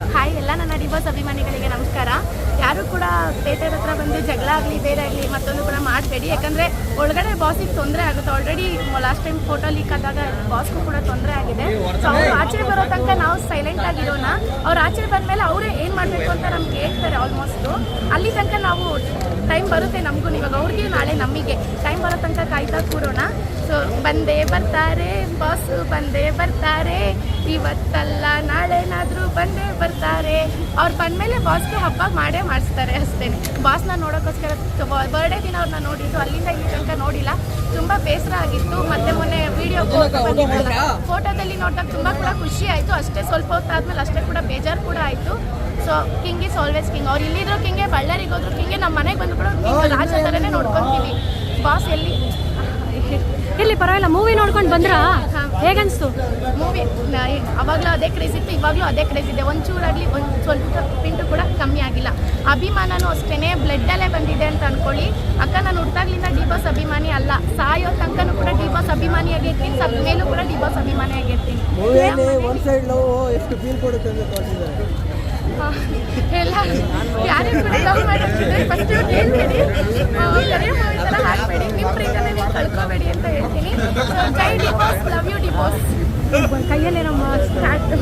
Hi, ಎಲ್ಲ ನನ್ನ divorce ಅಭಿಮಾನಿಗಳಿಗೆ ನಮಸ್ಕಾರ. ಯಾರು ಕೂಡ ಥೇಟರ್ ಹತ್ರ ಬಂದು ಜಗಳ ಆಗಲಿ, ಬೇರೆ ಆಗಲಿ ಮತ್ತೊಂದು ಕೂಡ ಮಾಡಬೇಡಿ. ಯಾಕಂದರೆ ಒಳಗಡೆ ಬಾಸಿಗೆ ತೊಂದರೆ ಆಗುತ್ತೆ. Already last time photo leak ಆದಾಗ ಬಾಸ್ಗೂ ಕೂಡ ತೊಂದರೆ ಆಗಿದೆ. ಸೊ ಅವ್ರು ಆಚೆ ಬರೋ ತನಕ ನಾವು ಸೈಲೆಂಟ್ ಆಗಿರೋಣ ಅವ್ರು ಆಚೆ ಬಂದಮೇಲೆ ಅವರೇ ಏನು ಮಾಡಬೇಕು ಅಂತ ನಮ್ಗೆ ಹೇಳ್ತಾರೆ ಆಲ್ಮೋಸ್ಟು ಅಲ್ಲಿ ತನಕ ನಾವು ಟೈಮ್ ಬರುತ್ತೆ ನಮಗೂ. ಇವಾಗ ಅವ್ರಿಗೆ ನಾಳೆ ನಮಗೆ ಟೈಮ್ ಬರೋ ತನಕ ಕಾಯ್ತಾ ಕೂರೋಣ. ಸೊ ಬಂದೇ ಬರ್ತಾರೆ ಬಾಸು ಬಂದೇ ಬರ್ತಾರೆ. ಇವತ್ತಲ್ಲ, ನಾಳೆನಾದರೂ ಬಂದೇ ಬರ್ತಾರೆ. ಅವ್ರು ಬಂದಮೇಲೆ ಬಾಸ್ಗೆ ಹಬ್ಬ ಮಾಡೇ ಮಾಡಿಸ್ತಾರೆ ಅಷ್ಟೇ. ಬಾಸ್ನ ನೋಡೋಕ್ಕೋಸ್ಕರ ಬರ್ಡೇ ದಿನ ಅವ್ರನ್ನ ನೋಡಿದ್ದು ಅಲ್ಲಿಂದ ಇಲ್ಲಿ ತನಕ ನೋಡಿಲ್ಲ. ತುಂಬ ಬೇಸರ ಆಗಿತ್ತು. ಮತ್ತೆ ಮೊನ್ನೆ ವಿಡಿಯೋ ಫೋಟೋದಲ್ಲಿ ನೋಡಿದಾಗ ತುಂಬ ಕೂಡ ಖುಷಿ ಆಯಿತು. ಅಷ್ಟೇ ಸ್ವಲ್ಪ ಹೊತ್ತಾದ್ಮೇಲೆ ಅಷ್ಟೇ ಕೂಡ ಬೇಜಾರು ಕೂಡ ಆಯಿತು. So king is always king ಅವ್ರು ಇಲ್ಲಿದ್ರು ಕಿಂಗೆ ಬಳ್ಳಾರಿಗೆ ಹೋದ್ರು ಕಿಂಗೆ ನಮ್ಮ ಮನೆಗೆ ಬಂದು ಕೂಡ ರಾಜ ಥರನೇ ನೋಡ್ಕೊತೀವಿ. ಬಾಸ್ ಎಲ್ಲಿ? ಇಲ್ಲಿ ಪರವಾಗಿಲ್ಲ ಮೂವಿ ನೋಡ್ಕೊಂಡು ಬಂದ್ರಾ? ಹೇಗನ್ಸ್ತು? ಮೂವಿ ಅವಾಗಲೂ ಅದೇ ಕ್ರೇಜ್ ಇತ್ತು ಇವಾಗಲೂ ಅದೇ ಕ್ರೇಜ್ ಇದೆ. ಒಂಚೂರಾಗಲಿ ಒಂದು ಸ್ವಲ್ಪ ಪಿಂಟು ಕೂಡ ಕಮ್ಮಿ ಆಗಿಲ್ಲ. ಅಭಿಮಾನನೂ ಬ್ಲಡ್ ಅಲ್ಲೇ ಬಂದಿದೆ ಅಂತ ಅನ್ಕೊಳ್ಳಿ. ಅಕ್ಕ ನಾನು ಹುಟ್ಟಾಗ್ಲಿಂದ ಡಿ ಬಾಸ್ ಅಭಿಮಾನಿ ಅಲ್ಲ. ಸಾಯೋ ತನಕನೂ ಕೂಡ ಡಿ ಬಾಸ್ ಅಭಿಮಾನಿಯಾಗಿರ್ತೀನಿ ಸ್ವಲ್ಪ ಮೇಲೂ ಕೂಡ ಡಿ ಬಾಸ್ ಅಭಿಮಾನಿಯಾಗಿರ್ತೀನಿ ಎಲ್ಲ ಯಾರೇ ಕೂಡ ಲವ್ ಫಸ್ಟ್ ಹೇಳ್ಬೇಡಿ. ಹಾಕ್ಬೇಡಿ ನಿಮ್ಮ ಪ್ರೀತಿನ ನೀವು ಕಳ್ಕೊಬೇಡಿ ಅಂತ ಹೇಳ್ತೀನಿ So, Jai D boss love you D boss ಕೈಯಲ್ಲಿ ನಮ್ಮ ಸ್ಟಾರ್ಟ್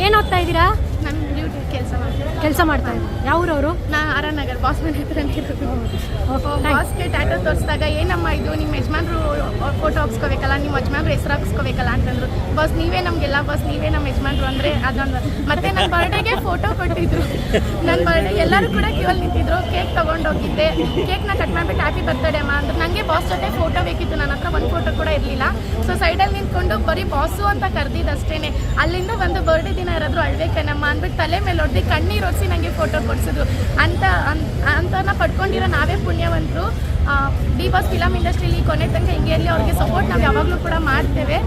ಏನು ಓದ್ತಾ ಇದ್ದೀರಾ ನಾನು ಡ್ಯೂಟಿ ಕೆಲಸ ಮಾಡ್ತೀನಿ. ಕೆಲಸ ಮಾಡ್ತಾ ಇದ್ದೀನಿ ಯಾವ ಊರವರು ನಾ ಆರ್ ಆರ್ ನಗರ್ ಬಾಸ್ ಮನೆ ಹತ್ರ ಬಾಸ್ಗೆ ಟ್ಯಾಟೋ ತೋರಿಸಿದಾಗ ಏನಮ್ಮ ಇದು ನಿಮ್ಮ ಯಜಮಾನ್ರು ಫೋಟೋ ಹಾಕ್ಸ್ಕೋಬೇಕಲ್ಲ, ನಿಮ್ಮ ಯಜಮಾನ್ರು ಹೆಸರು ಹಾಕ್ಸ್ಕೋಬೇಕಲ್ಲ ಅಂತಂದ್ರು. ಬಸ್, ನೀವೇ ನಮ್ಗೆಲ್ಲ, ಬಸ್, ನೀವೇ ನಮ್ಮ ಯಜಮಾನ್ರು ಅಂದ್ರೆ ಅದೊಂದು ಮತ್ತೆ ನನ್ನ ಬರ್ಡೇಗೆ ಫೋಟೋ ಕೊಟ್ಟಿದ್ರು. ನನ್ನ ಬರ್ಡೇ ಎಲ್ಲರೂ ಕೂಡ ಕ್ಯೂಲ್ ನಿಂತಿದ್ರು. ಕೇಕ್ ತೊಗೊಂಡೋಗಿದ್ದೆ. ಕೇಕ್ನ ಕಟ್ ಮಾಡಿಬಿಟ್ಟು ಹ್ಯಾಪಿ ಬರ್ತಡೇ ಅಮ್ಮ ಅಂದ್ರೆ. ನಂಗೆ ಬಾಸ್ ಜೊತೆ ಫೋಟೋ ಬೇಕಿತ್ತು. ನನ್ನ ಹತ್ರ ಒಂದು ಫೋಟೋ ಕೂಡ ಇರಲಿಲ್ಲ. ಸೊ ಸೈಡಲ್ಲಿ ನಿಂತ್ಕೊಂಡು ಬರೀ ಬಾಸು ಅಂತ ಕರೆದಿದ್ದಷ್ಟೇ ಅಲ್ಲಿಂದ ಒಂದು ಬರ್ಡೇ ದಿನ ಯಾರಾದರೂ ಅಳ್ಬೇಕೇನಮ್ಮ ಅಂದ್ಬಿಟ್ಟು ತಲೆ ಮೇಲೆ ಹೊಡೆದು ಕಣ್ಣೀರು ಒರೆಸಿ ನನಗೆ ಫೋಟೋ ಕೊಡಿಸಿದ್ರು. ಅಂತ ಅಂತನ ಪಡ್ಕೊಂಡಿರೋ ನಾವೇ ಪುಣ್ಯವಂತರು. ಡಿ ಬಾಸ್ ಫಿಲಮ್ ಇಂಡಸ್ಟ್ರಿಲಿ ಕೊನೆ ತನಕ ಹಿಂಗೆ ಇರಲಿ ಅವ್ರಿಗೆ ಸಪೋರ್ಟ್ ನಾವು ಯಾವಾಗಲೂ ಕೂಡ ಮಾಡ್ತೇವೆ.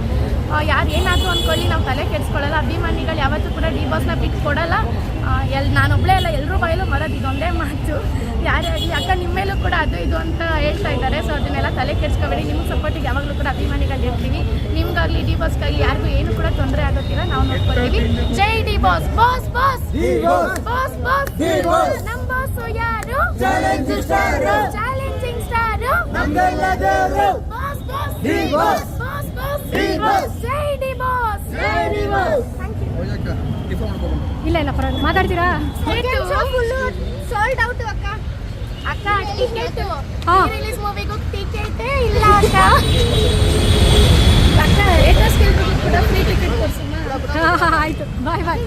ಯಾರು ಏನಾದರೂ ಅಂದ್ಕೊಳ್ಳಿ ನಾವು ತಲೆ ಕೆಡಿಸ್ಕೊಳ್ಳಲ್ಲ. ಅಭಿಮಾನಿಗಳು ಯಾವತ್ತೂ ಕೂಡ ಡಿ ಬಾಸ್ನ ಬಿಟ್ಟು ಕೊಡಲ್ಲ. ಎಲ್ ನಾನೊಬ್ಬಳೇ ಅಲ್ಲ ಎಲ್ಲರೂ ಬಾಯಲ್ಲೂ ಮರೋದು ಇದೊಂದೇ ಮಾತು. ಯಾರೇ ಆಗಲಿ ಅಕ್ಕ ನಿಮ್ಮ ಮೇಲೂ ಕೂಡ ಅದು ಇದು ಅಂತ ಹೇಳ್ತಾ ಇದ್ದಾರೆ. ಸೊ ಅದನ್ನೆಲ್ಲ ತಲೆ ಕೆಡಿಸ್ಕೋಬೇಡಿ. ನಿಮ್ಮ ಸಪೋರ್ಟಿಗೆ ಯಾವಾಗಲೂ ಕೂಡ ಅಭಿಮಾನಿಗಳು ಇರ್ತೀವಿ. ನಿಮ್ಗಾಗಲಿ ಡಿ ಬಾಸ್ಗಾಗಲಿ ಯಾರಿಗೂ ಏನು ಕೂಡ ತೊಂದರೆ ಆಗೋದಿಲ್ಲ. ನಾವು ನೋಡ್ಕೊತೀವಿ ಜೈ D boss boss boss boss boss boss. ನಮ್ಮ ಬಾಸು ಯಾರು? Challenging star. ಚಾಲೆಂಜಿಂಗ್ ಸ್ಟಾರ್ ನಮ್ಗೆಲ್ಲ ದೇವ್ರು. Boss boss D boss. Boss. Boss D boss. ಜೈ ಡಿ ಬಾಸ್. ಜೈ ಡಿ ಬಾಸ್. ಇಲ್ಲ ಇಲ್ಲ ಪರವಾಗಿಲ್ಲ. ಮಾತಾಡ್ತೀರಾ? ಸೋಲ್ಡ್ ಔಟ್ ಅಕ್ಕ. ಅಕ್ಕ ಟಿಕೆಟ್ ಹಾ. ರಿಲೀಸ್ ಮೂವಿಗೂ ಟಿಕೆಟ್ ಇಲ್ಲ ಅಕ್ಕ. ಅಕ್ಕ. ಕೂಡ ಫ್ರೀ ಟಿಕೆಟ್ ಕೊಡ್ಸಮ್ಮ ಆಯ್ತು. ಬಾಯ್ ಬಾಯ್